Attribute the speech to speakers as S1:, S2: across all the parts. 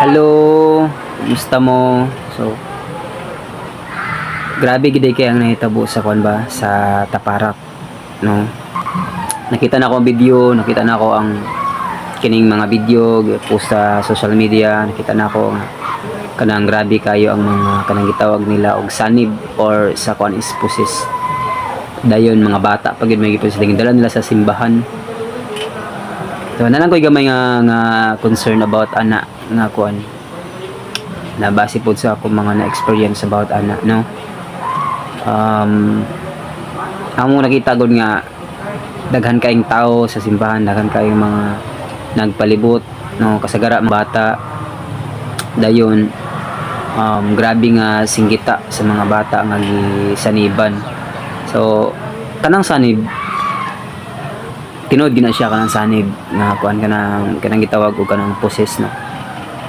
S1: Hello, kumusta mo? So, grabe gid kay ang nahitabo sa kwan ba sa Taparak, no? Nakita na ko ang video, nakita na ko ang kining mga video post sa social media, nakita na ko kanang grabe kayo ang mga kanang gitawag nila og sanib or sa kwan is. Dayon mga bata pag may gipon sila dala nila sa simbahan. So, na lang ko'y gamay nga, nga concern about ana nga kuan na base po sa akong mga na-experience about ana no? Um amo nakita gud nga daghan kaayong tao sa simbahan daghan kaayong mga nagpalibot no? Kasagara bata. Dayon um, grabe nga singgita sa mga bata nga gisaniban. So kanang sanib tinuod gina siya kanang sanib nga kuan kanang kanang gitawag og kanang poses no?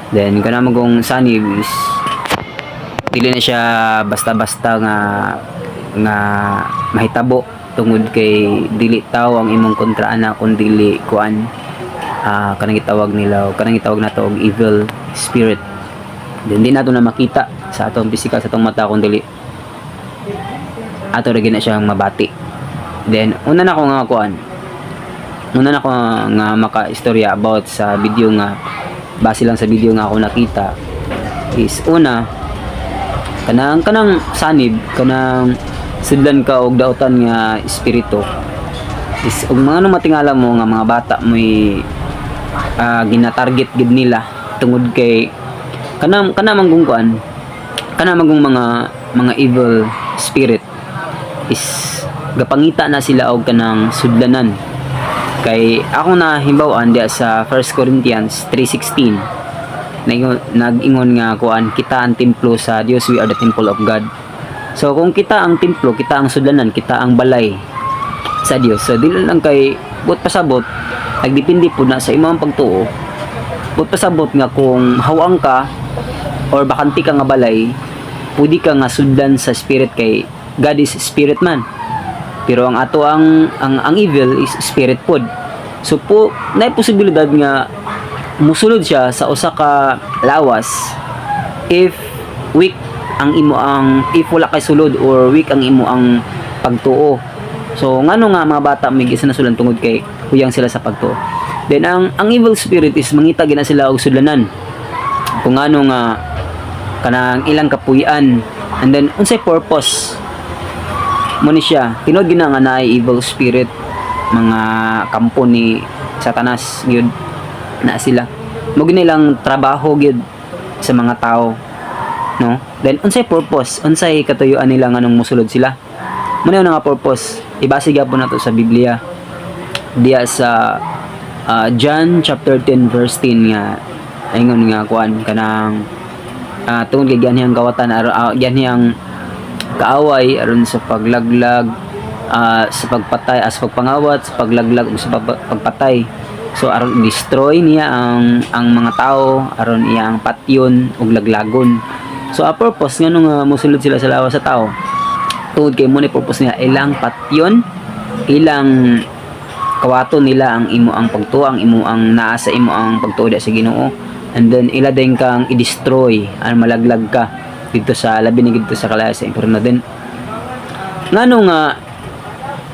S1: Then kanang magong sanib is dili na siya basta-basta nga nga mahitabo tungod kay dili tao ang imong kontra ana kun dili kuan ah kanang gitawag nila o kanang gitawag nato og evil spirit. Then di nato na makita sa atong pisikal sa atong mata kun dili ato ra gina siyang mabati. Then una na ko nga kuan Una na ko nga maka-istorya about sa video nga base lang sa video nga ako nakita is una kanang kanang sanib kanang sidlan ka og dautan nga espiritu is ug mga ano matingala mo nga mga bata mo'y ah, gina-target gid nila tungod kay kanang kanang manggong kuan kanang manggong mga mga evil spirit is gapangita na sila og kanang sudlanan kay ako na himbawaan diya sa 1 Corinthians 3:16 Naingon- nag-ingon nga kuan kita ang templo sa Dios we are the temple of God. So kung kita ang templo kita ang sudlanan kita ang balay sa Dios. So dili lang kay but pasabot nagdepende po na sa imong pagtuo. But pasabot nga kung hawang ka or bakanti ka nga balay pwede ka nga sudlan sa spirit kay God is spirit man pero ang ato ang ang, ang evil is spirit pod. So po na posibilidad nga musulod siya sa usa ka lawas if weak ang imo ang if wala kay sulod or weak ang imo ang pagtuo. So ngano nga mga bata may gisinasulan tungod kay huyang sila sa pagtuo. Then ang ang evil spirit is mangita gina sila og sudlanan. Kung ano nga kanang ilang kapuy-an and then unsay purpose mo ni siya. Tinod gina nga naay evil spirit. Mga kampo ni Satanas gyud na sila. Mo gini lang trabaho gyud sa mga tao. No? Then unsay purpose unsay katuyuan nila nga nung musulod sila. Mo na nga purpose ibase gyapon nato sa Biblia. Diya sa ah, John chapter 10 verse 10 nga ingon nga kuan kanang uh, tungod kay ganhiyang kawatan aro uh, ganhiyang kaaway aron sa paglaglag ah, sa pagpatay as pagpangawat sa paglaglag ug sa pag- pagpatay. So aron destroy niya ang ang mga tao aron iya ang patyon ug laglagon. So a purpose nga mosulod sila sa lawas sa tao tungod kay mo ni purpose niya ilang patyon ilang kawato nila ang imo ang pagtuo ang imo ang naa sa imo ang pagtuo sa Ginoo. And then ila din kang i-destroy ang malaglag ka dito sa labi ni dito sa kalaya sa impierno din. Ngano nga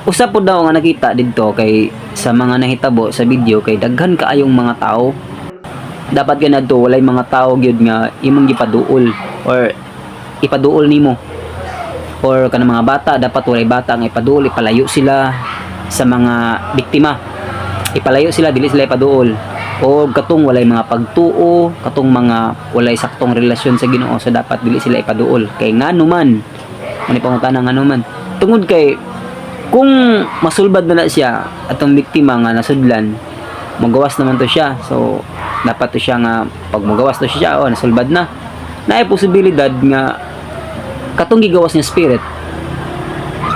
S1: usa po daw nga nakita dito kay sa mga nahitabo sa video kay daghan kaayong mga tao. Dapat ganadto walay mga tao gyud nga imong gipaduol or ipaduol nimo. Or kanang mga bata dapat walay bata nga ipaduol ipalayo sila sa mga biktima. Ipalayo sila dili sila ipaduol o katong walay mga pagtuo katong mga walay saktong relasyon sa Ginoo so dapat dili sila ipaduol. Kay ngano man ani pangutana ngano man tungod kay kung masulbad na na siya atong biktima nga nasudlan magawas naman to siya. So dapat to siya nga pag magawas to siya oh nasulbad na. Naay posibilidad nga katong gigawas niya spirit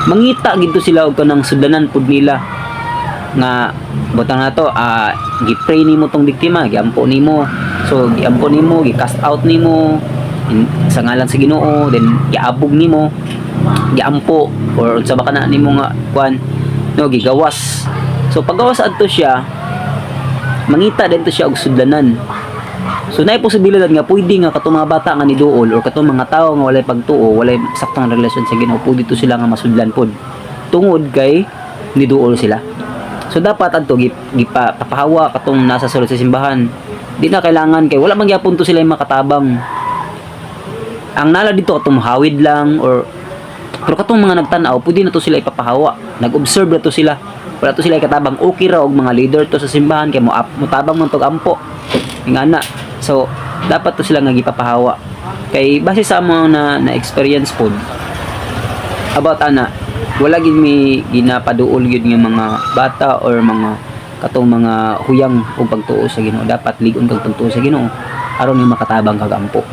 S1: mangita gid to sila og kanang sudlanan pud nila nga butang na to ah gi-pray nimo tong biktima giampo nimo so giampo nimo gi-cast out nimo in, sa ngalan sa Ginoo then giabog nimo giampo or unsa ba kana nimo nga kwan no gigawas so paggawas adto siya mangita din to siya og sudlanan So naay posibilidad nga pwede nga katong mga bata nga ni duol or katong mga tao nga walay pagtuo, walay saktong relasyon sa Ginoo, pwede to sila nga masudlan pod. Tungod kay ni duol sila. So dapat adto gip gipa papahawa katong nasa sulod sa simbahan. Di na kailangan kay wala man gyapon to sila makatabang. Ang nala dito katong hawid lang or pero katong mga nagtanaw, pwede na to sila ipapahawa. Nag-observe na to sila. Wala to sila ikatabang okay ra og mga leader to sa simbahan kay mo mo tabang man tog ampo. Nga na. So dapat to sila nga gipapahawa. Kay base sa mga na, na experience pod about ana wala gid mi ginapaduol gid nga mga bata or mga katong mga huyang og pagtuo sa Ginoo. Dapat ligon kag pagtuo sa Ginoo aron ni makatabang kag ampo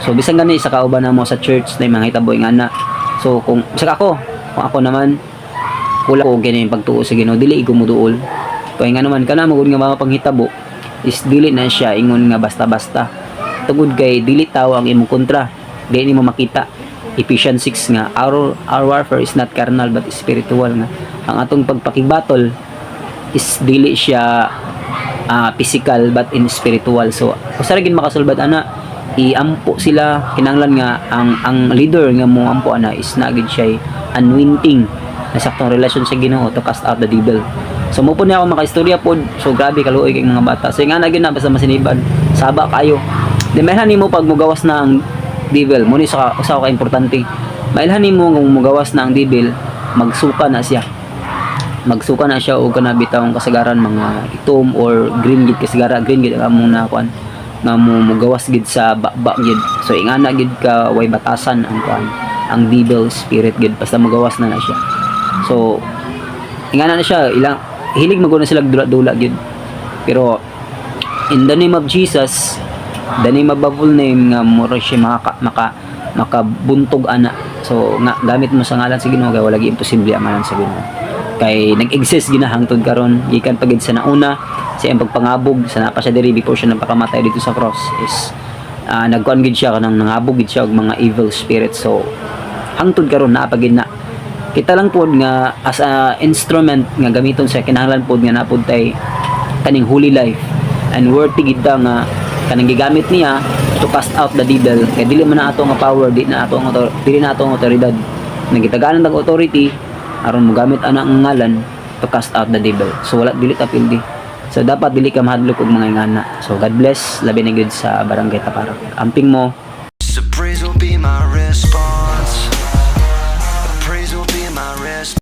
S1: so bisan gani sa kauban na mo sa church na mga hitaboy nga na so kung sa ako kung ako naman wala ko gani pagtuo sa Ginoo dili ko muduol. Kaya nga naman kana magud nga mga panghitabo is dili na siya ingon nga basta-basta. Tungod kay dili tawo ang imong kontra dili nimo makita Ephesians 6 nga our, our warfare is not carnal but spiritual nga. Ang atong pagpakibatol is dili siya ah, physical but in spiritual. So usa ra gid makasulbad ana iampo sila kinanglan nga ang ang leader nga mo ampo ana is nagid siya anointing na saktong relasyon sa Ginoo to cast out the devil. So mo po ako makaistorya pod so grabe kaluoy kay mga bata. So nga na gyud na basta masinibad saba kayo. Di mailhan nimo pag mugawas na ang devil mo ni sa usa ka importante. Mailhan nimo kung mugawas na ang devil magsuka na siya. Magsuka na siya og kana bitawng kasagaran mga itom or green gid kasagaran. Green gid ang among nakuan. Nga mo mugawas gid sa bakba gid. So ingana gid ka way batasan ang kuan ang devil spirit gid. Basta mugawas na na siya. So ingana na siya. Ilang hilig maguna sila dula-dula gid. Pero in the name of Jesus above all name nga mo ra siya maka, maka makabuntog ana. So nga gamit mo sa ngalan sa Ginoo kay wala imposible ang ngalan sa Ginoo. Kay nag-exist ginahangtod karon. Gikan pagid sa nauna sa iyang pagpangabog sa napa siya diri before siya napakamatay dito sa cross is uh, nagkuan gid siya kanang nangabog gid siya og mga evil spirits. So hangtod karon naa pagid na. Kita lang pod nga as a instrument nga gamiton sa kinahanglan pod nga napod tay kaning holy life. And worthy gid nga kanang gigamit niya to cast out the devil. Kay dili man ato nga power di na ato author- dili na ato ang autoridad. Nagitagalan ng authority aron mo gamit ana ang ngalan to cast out the devil. So wala dili ta pildi so dapat dili ka mahadlok og mga ingana so God bless. Labi na gid sa barangay Taparak. Amping mo